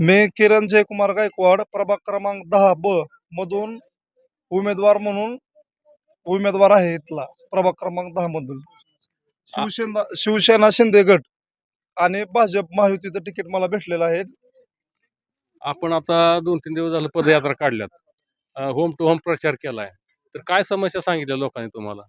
मी किरण जयकुमार गायकवाड प्रभाग क्रमांक दहा ब मधून उमेदवार म्हणून उमेदवार आहे इथला. प्रभाग क्रमांक दहा मधून. शिवसेना शिवसेना शिंदे गट आणि भाजप महायुतीचं तिकीट मला भेटलेलं आहे. आपण आता दोन तीन दिवस झालं पदयात्रा काढल्यात. होम टू होम प्रचार केलाय. तर काय समस्या सांगितल्या लोकांनी तुम्हाला?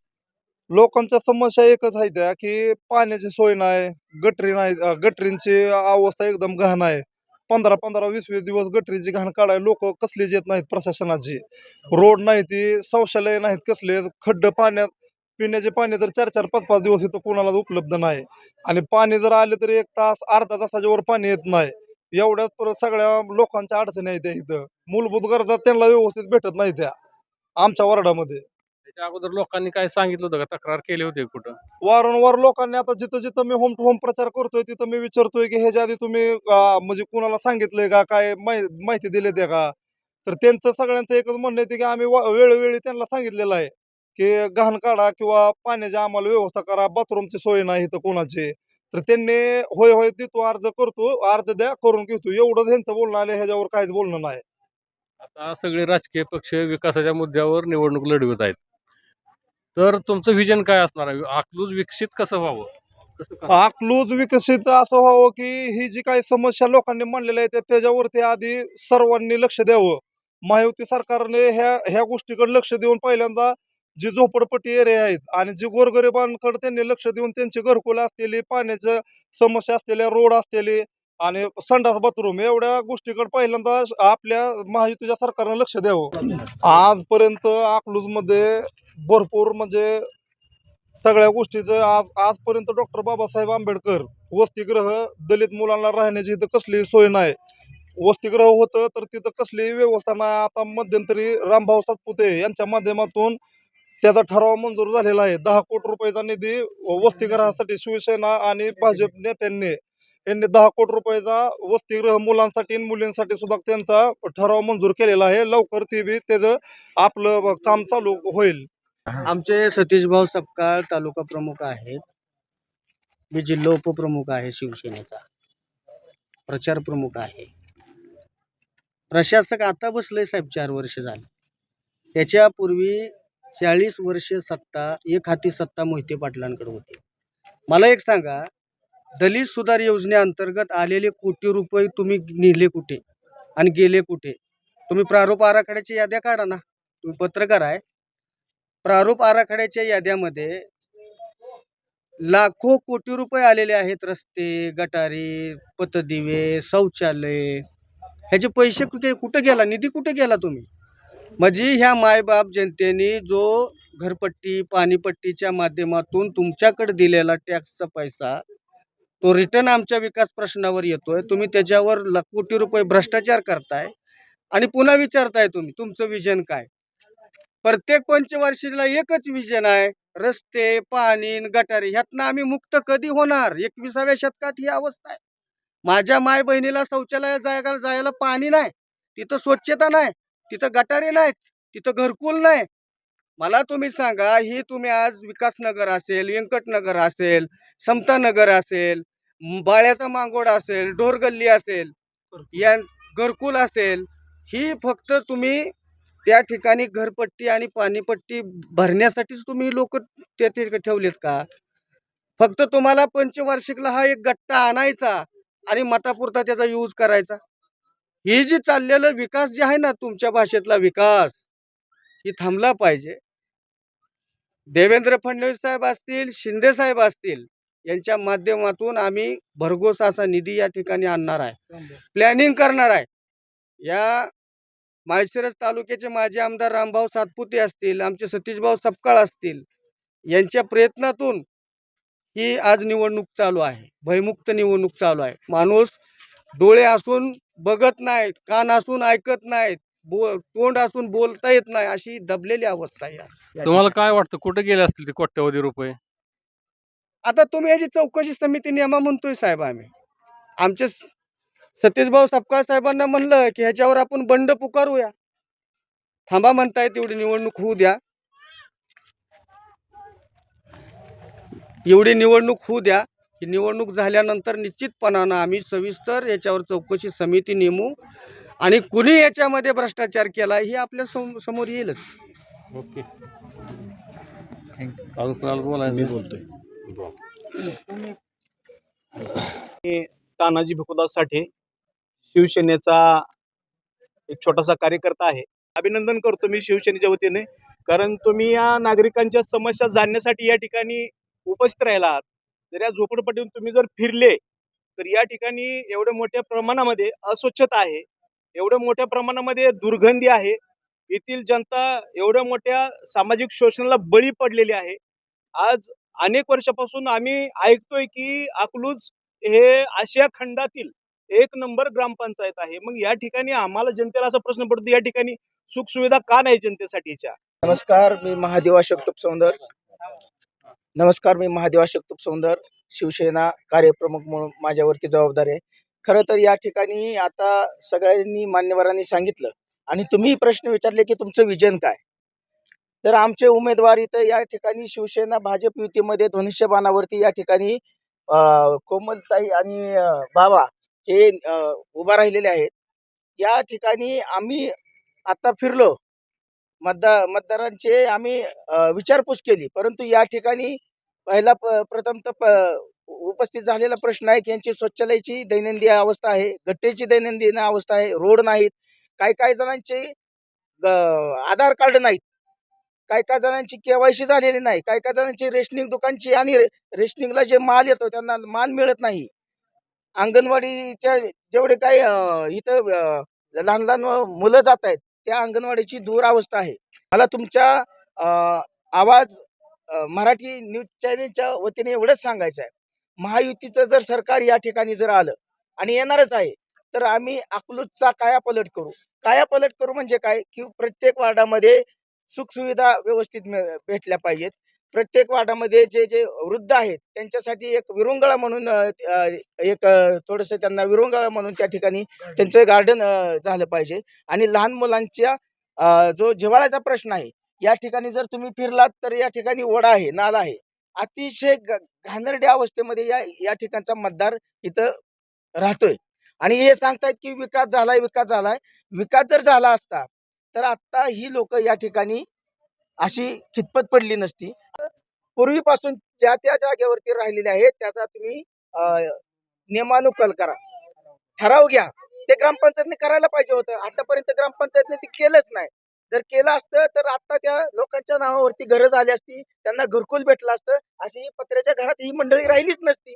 लोकांच्या समस्या एकच आहे त्या की पाण्याची सोय नाही गटरी नाही गटरींची अवस्था एकदम घाण आहे. पंधरा पंधरा वीस वीस दिवस गटरीची घाण काढाय लोक कसलीच येत नाहीत प्रशासनाची. रोड नाही ती शौचालय नाहीत कसले खड्ड पाण्यात पिण्याचे पाणी तर चार चार पाच पाच दिवस इथं कोणाला उपलब्ध नाही. आणि पाणी जर आले तर एक तास अर्धा तासाच्या वर पाणी येत नाही. एवढ्यात परत सगळ्या लोकांच्या अडचणी आहेत त्या इथं. मूलभूत गरजा त्यांना व्यवस्थित भेटत नाही त्या आमच्या वार्डामध्ये. त्याच्या अगोदर लोकांनी काय सांगितलं होतं का? तक्रार केली होती कुठं? वारंवार लोकांनी आता जिथं जिथं मी होम टू होम प्रचार करतोय तिथं मी विचारतोय की ह्याच्या आधी तुम्ही अं, म्हणजे कुणाला सांगितलंय का? काय माहि- माहिती दिली ते का? तर त्यांचं सगळ्यांचं एकच म्हणणं आहे की आम्ही वा- वेळोवेळी त्यांना सांगितलेलं आहे की घाण काढा किंवा पाण्याची आम्हाला व्यवस्था करा बाथरूमची सोय नाही इथं कोणाची. तर त्यांनी होय होय देतो अर्ज करतो अर्ज द्या करून घेतो. एवढं त्यांचं बोलणं आलं ह्याच्यावर काहीच बोलणं नाही. आता सगळे राजकीय पक्ष विकासाच्या मुद्द्यावर निवडणूक लढवत आहेत. तर तुमचं व्हिजन काय असणार आहे? अकलूज विकसित कसं व्हावं? कसं का- अकलूज विकसित असं व्हावं की ही जी काही समस्या लोकांनी मांडलेल्या आहेत त्याच्यावरती आधी सर्वांनी लक्ष द्यावं. महायुती सरकारने ह्या ह्या गोष्टीकडे लक्ष देऊन पहिल्यांदा जी झोपडपट्टी एरिया आहेत आणि जी गोरगरिबांकडे त्यांनी लक्ष देऊन त्यांची घरकुलं असलेली पाण्याच्या समस्या असलेल्या रोड असलेली आणि संडास बाथरूम एवढ्या गोष्टीकडे पहिल्यांदा आपल्या महायुतीच्या सरकारनं लक्ष द्यावं. आजपर्यंत अकलूजमध्ये भरपूर म्हणजे सगळ्या गोष्टीचं आज आजपर्यंत डॉक्टर बाबासाहेब आंबेडकर वसतिगृह दलित मुलांना राहण्याची इथं कसलीही सोय नाही. वसतिगृह होतं तर तिथं कसलीही व्यवस्था नाही. आता मध्यंतरी रामभाऊ सातपुते यांच्या माध्यमातून त्याचा ठराव मंजूर झालेला आहे. दहा कोटी रुपयाचा निधी वसतिगृहासाठी शिवसेना आणि भाजप नेत्यांनी यांनी दहा कोटी रुपयाचा वसतिगृह मुलांसाठी मुलींसाठी सुद्धा त्यांचा ठराव मंजूर केलेला आहे. लवकर ते बी त्याचं आपलं काम चालू होईल. आमचे सतीश भाऊ सपकाळ तालुका प्रमुख आहेत. मी जिल्हा उपप्रमुख आहे शिवसेनेचा. प्रचार प्रमुख आहे. प्रशासक आता बसले साहेब चार वर्ष झाले. त्याच्यापूर्वी चाळीस वर्ष सत्ता एक हाती सत्ता मोहिते पाटलांकडे होती. मला एक सांगा दलित सुधार योजनेअंतर्गत आलेले कोटी रुपये तुम्ही नेले कुठे? आणि गेले कुठे? तुम्ही प्रारूप आराखड्याची याद्या काढा ना. तुम्ही पत्रकार आहे. प्रारूप आराखड्याच्या याद्यामध्ये लाखो कोटी रुपये आलेले आहेत रस्ते गटारी पतदिवे शौचालय. ह्याचे पैसे कुठे कुठे गेला? निधी कुठे गेला तुम्ही? म्हणजे ह्या मायबाप जनतेने जो घरपट्टी पाणीपट्टीच्या माध्यमातून तुमच्याकडे दिलेला टॅक्सचा पैसा तो रिटर्न आमच्या विकास प्रश्नावर येतोय. तुम्ही त्याच्यावर कोटी रुपये भ्रष्टाचार करताय. आणि पुन्हा विचारताय तुम्ही तुमचं विजन काय? प्रत्येक पंचवार्षिकला एकच विजन आहे. रस्ते पाणी गटारी ह्यातनं आम्ही मुक्त कधी होणार? एकविसाव्या शतकात ही अवस्था आहे. माझ्या माय बहिणीला शौचालयात जायला जायला पाणी नाही. तिथं स्वच्छता नाही. तिथं गटारी नाहीत. तिथं घरकुल नाही. मला तुम्ही सांगा ही तुम्ही आज विकासनगर असेल व्यंकटनगर असेल समतानगर असेल बाळ्याचा मांगोड असेल ढोरगल्ली असेल या घरकुल असेल ही फक्त तुम्ही त्या ठिकाणी घरपट्टी आणि पाणीपट्टी भरण्यासाठीच तुम्ही लोक त्या ठिकाणी ठेवलेत का? फक्त तुम्हाला पंचवार्षिकला हा एक गट्टा आणायचा आणि मतापुरता त्याचा यूज करायचा. हे जे चाललेलं विकास जे आहे ना तुमच्या भाषेतला विकास ही थांबला पाहिजे. देवेंद्र फडणवीस साहेब असतील शिंदे साहेब असतील यांच्या माध्यमातून आम्ही भरघोस असा निधी या ठिकाणी आणणार आहे. प्लॅनिंग करणार आहे. या माळशिरस तालुक्याचे माजी आमदार रामभाऊ सातपुते असतील आमचे सतीशभाऊ सपकाळ असतील यांच्या प्रयत्नातून ही आज निवडणूक चालू आहे. भयमुक्त निवडणूक चालू आहे. माणूस डोळे असून बघत नाहीत कान असून ऐकत नाहीत बो तोंड असून बोलता येत नाही अशी दबलेली अवस्था आहे तुम्हाला काय वाटतं? कुठे गेले असतील ते कोट्यवधी रुपये? आता तुम्ही याची चौकशी समिती नेमा म्हणतोय साहेब आम्ही. आमचे स- सतीशभाऊ सपकाळ साहेबांना म्हणलं की ह्याच्यावर आपण बंड पुकारूया. थांबा म्हणताय तेवढी निवडणूक होऊ द्या. एवढी निवडणूक होऊ द्या. की निवडणूक झाल्यानंतर निश्चितपणानं आम्ही सविस्तर याच्यावर चौकशी समिती नेमू आणि कुणी याच्यामध्ये भ्रष्टाचार केला हे आपल्या सम समोर येईलच. ओके. बोलतोय. तानाजी भिकुदास साठे शिवसेनेचा एक छोटासा कार्यकर्ता आहे. अभिनंदन करतो मी शिवसेनेच्या वतीने. कारण तुम्ही या नागरिकांच्या समस्या जाणण्यासाठी या ठिकाणी उपस्थित राहिला आहात. जर या झोपडपट्टीतून तुम्ही जर फिरले तर या ठिकाणी एवढ्या मोठ्या प्रमाणामध्ये अस्वच्छता आहे. एवढ्या मोठ्या प्रमाणामध्ये दुर्गंधी आहे. येथील जनता एवढ्या मोठ्या सामाजिक शोषणाला बळी पडलेली आहे. आज अनेक वर्षापासून आम्ही ऐकतोय की अकलूज हे आशिया खंडातील एक नंबर ग्रामपंचायत आहे. मग या ठिकाणी आम्हाला जनतेला असा प्रश्न पडतो या ठिकाणी सुखसुविधा का नाही जनतेसाठीच्या? नमस्कार मी महादेवा शक्तुप सौंदर. नमस्कार मी महादेवा शक्तुप सौंदर शिवसेना कार्यप्रमुख म्हणून माझ्यावरती जबाबदारी आहे. खरं तर या ठिकाणी आता सगळ्यांनी मान्यवरांनी सांगितलं आणि तुम्ही प्रश्न विचारले की तुमचं विजन काय? तर आमचे उमेदवार इथं या ठिकाणी शिवसेना भाजप युतीमध्ये धनुष्यबाणावरती या ठिकाणी कोमलताई आणि बाबा हे उभा राहिलेले आहेत. या ठिकाणी आम्ही आता फिरलो. मतदार मतदारांचे आम्ही विचारपूस केली. परंतु या ठिकाणी पहिला प प्रथमतः प उपस्थित झालेला प्रश्न आहे की यांची शौचालयाची दैनंदिन अवस्था आहे गट्टेची दैनंदिन अवस्था आहे रोड नाहीत. काही काही जणांचे ग- आधार कार्ड नाहीत. काही काही जणांची केवायसी झालेली नाही. काही काही जणांची रेशनिंग दुकानची आणि रेशनिंगला जे माल येतो त्यांना माल मिळत नाही. अंगणवाडीच्या जेवढे काही इथं लहान लहान मुलं जात आहेत त्या अंगणवाडीची दूर अवस्था आहे. मला तुमच्या आवाज मराठी न्यूज चॅनेलच्या वतीने एवढंच सांगायचं आहे. महायुतीचं जर सरकार या ठिकाणी जर आलं आणि येणारच आहे तर आम्ही अकलूजचा कायापलट करू. कायापलट करू म्हणजे काय? की प्रत्येक वार्डामध्ये सुखसुविधा व्यवस्थित भेटल्या पाहिजेत. प्रत्येक वार्डामध्ये जे जे वृद्ध आहेत त्यांच्यासाठी एक विरुंगळा म्हणून एक थोडंसं त्यांना विरुंगळा म्हणून त्या ठिकाणी त्यांचं गार्डन झालं पाहिजे. आणि लहान मुलांच्या जो जिव्हाळ्याचा प्रश्न आहे या ठिकाणी जर तुम्ही फिरलात तर या ठिकाणी ओढा आहे नाला आहे. अतिशय घाणेरड्या अवस्थेमध्ये या या ठिकाणचा मतदार इथं राहतोय. आणि हे सांगतायत की विकास झालाय विकास झालाय. विकास जर झाला असता तर आता ही लोक या ठिकाणी अशी खितपत पडली नसती. पूर्वीपासून ज्या त्या जागेवरती राहिलेले आहेत त्याचा तुम्ही नियमानुकल करा. ठराव घ्या. ते ग्रामपंचायतने करायला पाहिजे होतं. आतापर्यंत ग्रामपंचायतने ते केलंच नाही. जर केलं असतं तर आता त्या लोकांच्या नावावरती घरं झाली असती त्यांना घरकुल भेटलं असतं अशी पत्र्याच्या घरात ही मंडळी राहिलीच नसती.